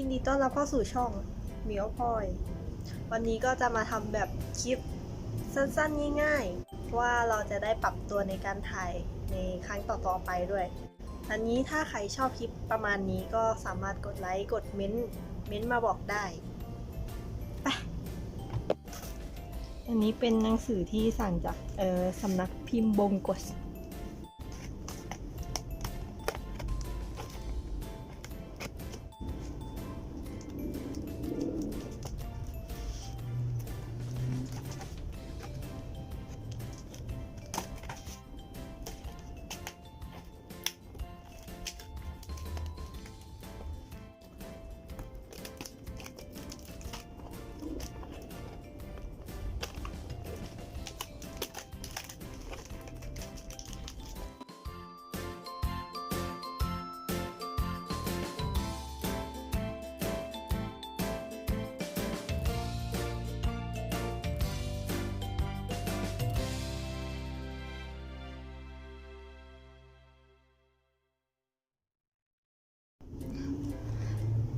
ยินดีต้อนรับเข้าสู่ช่องเมียวพลอย วันนี้ก็จะมาทำแบบคลิปสั้นๆง่ายๆ ว่าเราจะได้ปรับตัวในการถ่ายในครั้งต่อๆไปด้วย อันนี้ถ้าใครชอบคลิปประมาณนี้ก็สามารถกดไลค์กดเม้นต์เม้นต์มาบอกได้ไปอันนี้เป็นหนังสือที่สั่งจากเออสำนักพิมพ์บงกฎ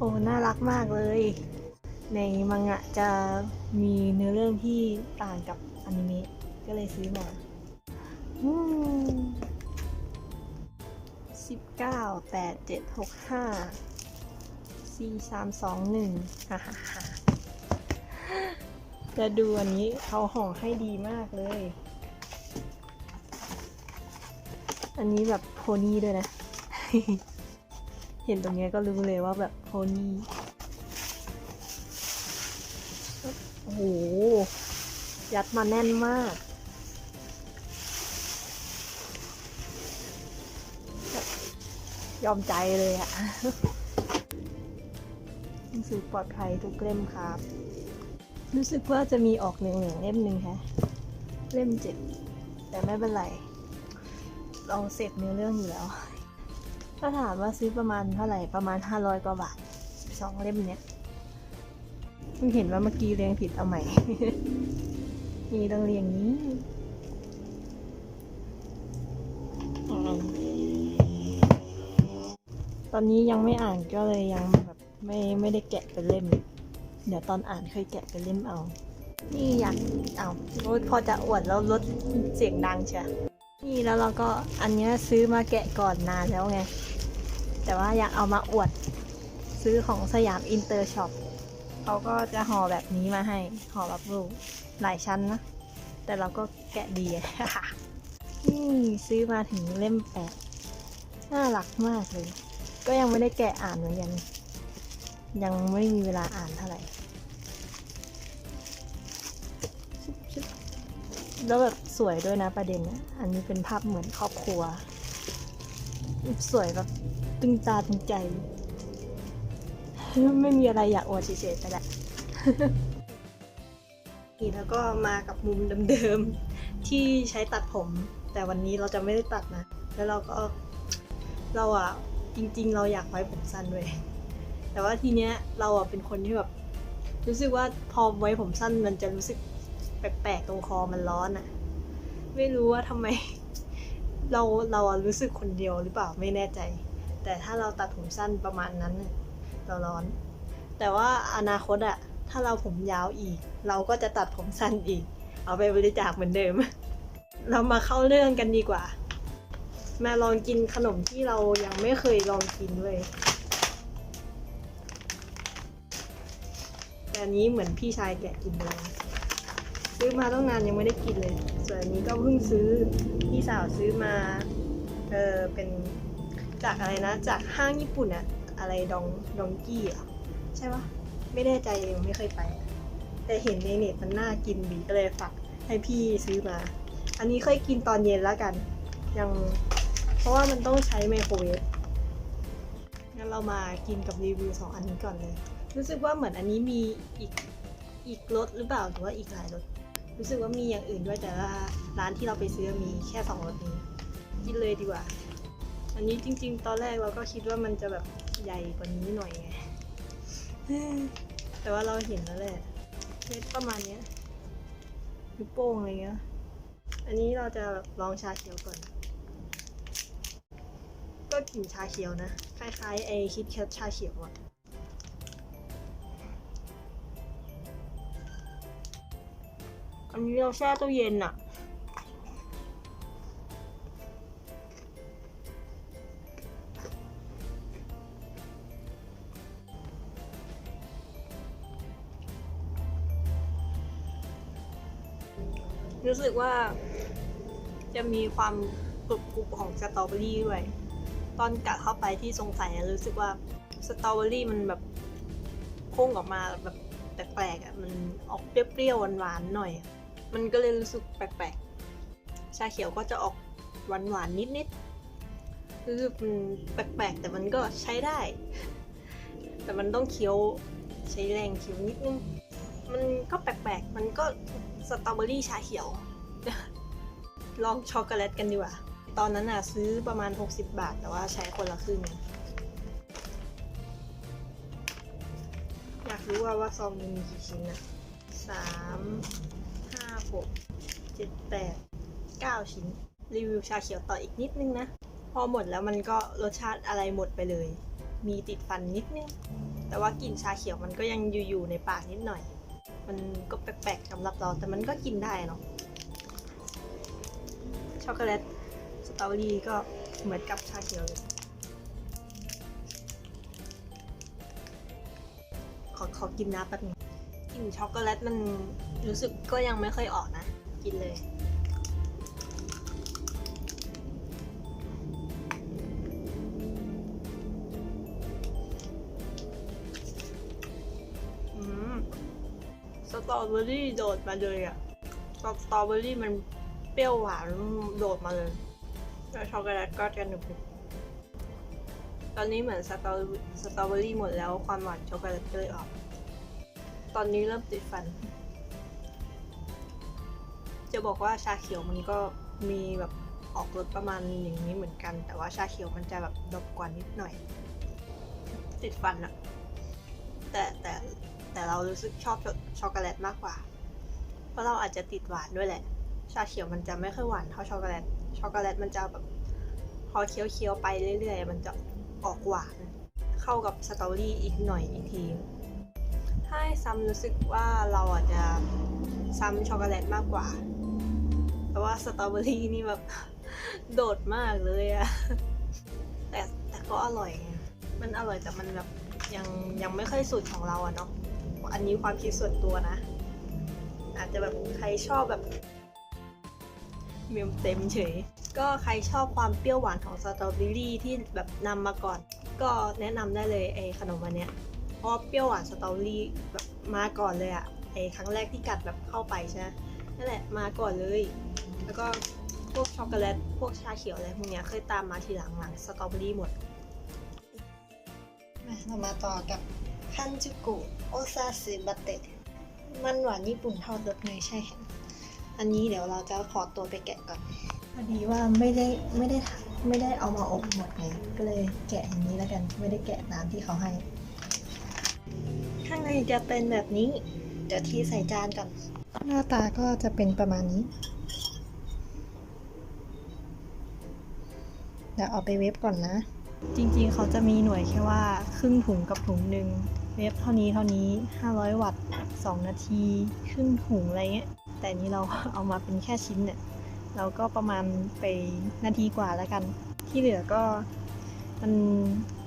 โอ้น่ารักมากเลย ในมังงะจะมีเนื้อเรื่องที่ต่างกับอนิเมะก็เลยซื้อมาอืมสิบเก้าแปดเจ็ดหกห้าสี่สามสองหนึ่งฮ่าฮ่าฮ่าจะดูอันนี้เขาห่อให้ดีมากเลย อันนี้แบบโพนี่ด้วยนะ เห็นตรงเนี้ยก็รู้เลยว่าแบบโพนี่โอ้โห ยัดมาแน่นมากยอมใจเลยอะหนังสือปลอดภัยทุกเล่มครับ รู้สึกว่าจะมีออกเหลืองๆเล่มหนึ่งฮะ เล่มเจ็ดแต่ไม่เป็นไร เราเสพเนื้อเรื่องอยู่แล้ว ถ้าถามว่าซื้อประมาณเท่าไหร่ประมาณ 500 กว่าบาท12เล่มเนี้ยเพิ่งเห็นว่าเมื่อกี้เรียงผิดเอาใหม่ นี่ต้องเรียงนี้อตอนนี้ยังไม่อ่านก็เลยยังแบบไม่ไม่ได้แกะเป็นเล่ม เดี๋ยวตอนอ่านค่อยแกะเป็นเล่มเอา นี่อยากเอาพอจะอวดแล้วลดเสียงดังเชียนี่แล้วเราก็อันนี้ซื้อมาแกะก่อนนานแล้วไง แต่ว่าอยากเอามาอวดซื้อของสยามอินเตอร์ช็อปเขาก็จะห่อแบบนี้มาให้ห่อแบบรูปหลายชั้นนะ แต่เราก็แกะดีอะนี่ซื้อมาถึงเล่มแปดน่ารักมากเลย ก็ยังไม่ได้แกะอ่านเหมือนกันยังไม่มีเวลาอ่านเท่าไหร่แล้วแบบสวยด้วยนะประเด็นนะอันนี้เป็นภาพเหมือนครอบครัว สวยแบบ ตึงตาตึงใจ ไม่มีอะไรอยากอวดเฉยๆไปแหละนี่แล้วก็มากับมุมเดิมๆ ที่ใช้ตัดผม แต่วันนี้เราจะไม่ได้ตัดนะ แล้วเราก็เราอะจริง ๆ เราอยากไว้ผมสั้นด้วยแต่ว่าทีเนี้ยเราอะเป็นคนที่แบบรู้สึกว่าพอไว้ผมสั้นมันจะรู้สึกแปลกๆตรงคอมันร้อนอะไม่รู้ว่าทำไม เราเราอะรู้สึกคนเดียวหรือเปล่าไม่แน่ใจ แต่ถ้าเราตัดผมสั้นประมาณนั้นเราร้อน แต่ว่าอนาคตอะถ้าเราผมยาวอีก เราก็จะตัดผมสั้นอีก เอาไปบริจาคเหมือนเดิม เรามาเข้าเรื่องกันดีกว่า มาลองกินขนมที่เรายังไม่เคยลองกินเลยแต่อันนี้เหมือนพี่ชายแกะกินเลยซื้อมาตั้งนานยังไม่ได้กินเลย ส่วนอันนี้ก็เพิ่งซื้อพี่สาวซื้อมา เออเป็น จากอะไรนะ จากห้างญี่ปุ่นอะอะไรดองดองกี้อะใช่ปะไม่แน่ใจยังไม่เคยไป แต่เห็นในเน็ตมันน่ากินดีก็เลยฝากให้พี่ซื้อมา อันนี้เคยกินตอนเย็นแล้วกัน ยังเพราะว่ามันต้องใช้ไมโครเวฟงั้นเรามากินกับรีวิวสองอันนี้ก่อนเลย รู้สึกว่าเหมือนอันนี้มีอีกอีกรสหรือเปล่าหรือว่าอีกหลายรสรู้สึกว่ามีอย่างอื่นด้วยแต่ว่าร้านที่เราไปซื้อมีแค่สองรสนี้ กินเลยดีกว่า อันนี้จริง ๆ ตอนแรกเราก็คิดว่ามันจะแบบใหญ่กว่านี้หน่อยไง แต่ว่าเราเห็นแล้วแหละเม็ดประมาณนี้ยุบโป้งอะไรเงี้ย อันนี้เราจะลองชาเขียวก่อน ก็กลิ่นชาเขียวนะ คล้ายๆไอคิดแคทชาเขียวอะอันนี้เราแช่ตู้เย็นอะ รู้สึกว่าจะมีความกรุบกรุบของสตรอเบอรี่ด้วย ตอนกัดเข้าไปที่สงสัยรู้สึกว่าสตรอเบอรี่มันแบบพุ่งออกมาแบบแปลกๆอะมันออกเปรี้ยวๆหวานๆหน่อย มันก็เลยรู้สึกแปลกๆ ชาเขียวก็จะออกหวานๆนิดๆรู้สึกมันแปลกๆ แต่มันก็ใช้ได้ แต่มันต้องเคี้ยวใช้แรงเคี้ยวนิดนึงมันก็แปลกๆ มันก็ สตรอเบอรี่ชาเขียว ลองช็อกโกแลตกันดีกว่า ตอนนั้นน่ะซื้อประมาณ 60 บาท แต่ว่าใช้คนละครึ่ง อยากรู้ว่าว่าซองหนึงมีกี่ชิ้นนะสามห้าหกเจ็ดแปดเก้าชิ้น รีวิวชาเขียวต่ออีกนิดนึงนะ พอหมดแล้วมันก็รสชาติอะไรหมดไปเลย มีติดฟันนิดนึง แต่ว่ากลิ่นชาเขียวมันก็ยังอยู่ๆในปากนิดหน่อย มันก็แปลกๆสำหรับเรา แต่มันก็กินได้เนาะช็อกโกแลตสตรอเบอรี่ก็เหมือนกับชาเขียวเลยขอขอกินน้ำแป๊บนึงกลิ่นช็อกโกแลตมันรู้สึกก็ยังไม่ค่อยออกนะ กินเลย ตรอเบอรี่โดดมาเลยอะสตรอเบอรี่มันเปรี้ยวหวานโดดมาเลยแล้วช็อกโกแลตก็จะหนึบตอนนี้เหมือนสตรอสตรอเบอรี่หมดแล้วความหวานช็อกโกแลตก็เลยออก ตอนนี้เริ่มติดฟัน จะบอกว่าชาเขียวมันก็มีแบบออกรสประมาณอย่างนี้เหมือนกัน แต่ว่าชาเขียวมันจะแบบดบกว่านิดหน่อย ติดฟันอะแต่แต่ แต่เรารู้สึกชอบช็อกโกแลตมากกว่า เพราะเราอาจจะติดหวานด้วยแหละ ชาเขียวมันจะไม่ค่อยหวานเท่าช็อกโกแลต ช็อกโกแลตมันจะแบบพอเคี้ยวๆไปเรื่อยๆ มันจะออกหวาน เข้ากับสตรอเบอรี่อีกหน่อยอีกทีถ้าให้ซ้ำรู้สึกว่าเราอาจจะซ้ำช็อกโกแลตมากกว่า แต่ว่าสตรอเบอรี่นี่แบบโดดมากเลยอะแต่แต่ก็อร่อย มันอร่อยแต่มันแบบยังยังไม่ค่อยสุดของเราอะเนาะ อันนี้ความคิดส่วนตัวนะ อาจจะแบบใครชอบแบบเมมเต็มเฉย ก็ใครชอบความเปรี้ยวหวานของสตรอเบอรี่ที่แบบนำมาก่อน ก็แนะนำได้เลยไอ้ขนมอันเนี้ยเพราะเปรี้ยวหวานสตรอเบอรี่แบบมาก่อนเลยอะไอ้ครั้งแรกที่กัดแบบเข้าไปใช่ไหมนั่นแหละมาก่อนเลย แล้วก็พวกช็อกโกแลตพวกชาเขียวอะไรพวกเนี้ยเคยตามมาทีหลังหลังสตรอเบอรี่หมด เรามาต่อกับ คันจูกุโอซาซึบัตเตะมันหวานญี่ปุ่นทอดรสเนยใช่แข็งอันนี้เดี๋ยวเราจะขอตัวไปแกะก่อนพอดีว่าไม่ได้ไม่ได้ทำไม่ได้เอามาอบหมดไงก็เลยแกะอย่างนี้แล้วกัน ไม่ได้แกะน้ำที่เขาให้ ข้างในจะเป็นแบบนี้ เดี๋ยวที่ใส่จานก่อนหน้าตาก็จะเป็นประมาณนี้เดี๋ยวเอาไปเวฟก่อนนะ จริงๆ เขาจะมีหน่วยแค่ว่า ครึ่งถุงกับถุงหนึ่ง เวฟเท่านี้เท่านี้ 500 วัตต์ 2 นาทีครึ่งถุงอะไรเงี้ย แต่นี้เราเอามาเป็นแค่ชิ้นเนี่ย เราก็ประมาณไปนาทีกว่าแล้วกัน ที่เหลือก็มัน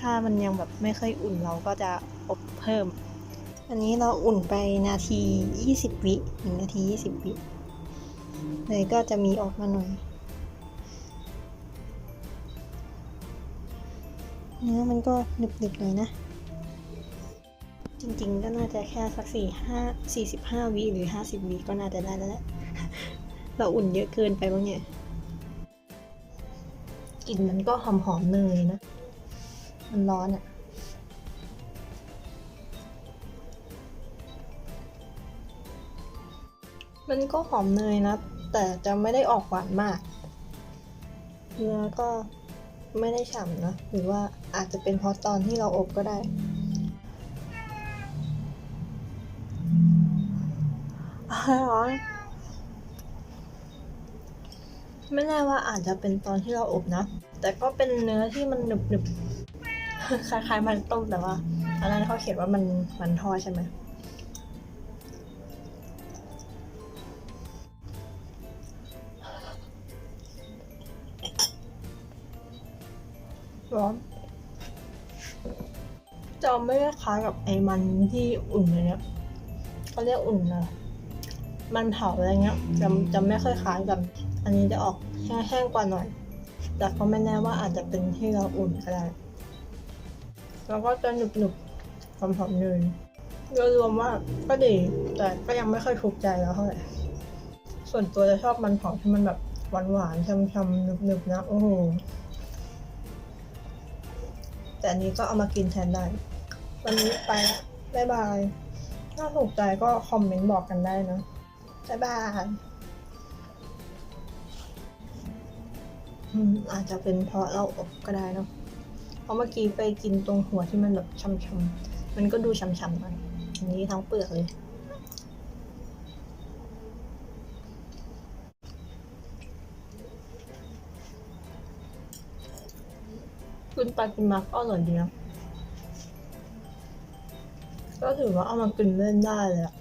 ถ้ามันยังแบบไม่ค่อยอุ่นเราก็จะอบเพิ่ม อันนี้เราอุ่นไปนาที 20 วิหนึ่งนาที 20 วิเลยก็จะมีออกมาหน่อยเนื้อมันก็หนึบๆหน่อยนะ จริง ๆ ก็น่าจะแค่สักสี่ห้าสี่สิบห้าวิหรือห้าสิบวิก็น่าจะได้แล้วแหละ เราอุ่นเยอะเกินไปบ้างเนี่ยกลิ่นมันก็หอมๆเนยนะ มันร้อนอะ่ะ มันก็หอมเนยนะ แต่จะไม่ได้ออกหวานมาก เนื้อก็ไม่ได้ฉ่ำนะ หรือว่าอาจจะเป็นเพราะตอนที่เราอบก็ได้ ร้อนไม่แน่ว่าอาจจะเป็นตอนที่เราอบนะ แต่ก็เป็นเนื้อที่มันหนึบหนึบคล้ายๆมันต้มแต่ว่าอันนั้นเขาเขียนว่ามันมันทอดใช่ไหมร้อนจะไม่คล้ายกับไอ้มันที่อุ่นเลยเนี่ยเขาเรียกอุ่นนะ มันเผาอะไรเงี้ยจะจะไม่ค่อยคล้ายกัน อันนี้จะออกแห้งๆกว่าหน่อย แต่ก็ไม่แน่ว่าอาจจะเป็นที่เราอุ่นก็ได้ แล้วก็จะหนึบๆหอมๆเนยโดยรวมว่าก็ดี แต่ก็ยังไม่ค่อยถูกใจแล้วเท่าไหร่ ส่วนตัวจะชอบมันเผาที่มันแบบหวานๆช่ำๆหนึบๆนะโอ้โหแต่อันนี้ก็เอามากินแทนได้ วันนี้ไปแล้วบ๊ายบาย ถ้าถูกใจก็คอมเมนต์บอกกันได้นะ บ๊ายบายอืมอาจจะเป็นเพราะเราอบก็ได้เนาะเพราะเมื่อกี้ไปกินตรงหัวที่มันแบบช้ำๆมันก็ดูช้ำๆหน่อยอันนี้ทั้งเปลือกเลยกินไปกินมาก็อร่อยดีนะก็ถือว่าเอามากินเล่นได้เลยอะ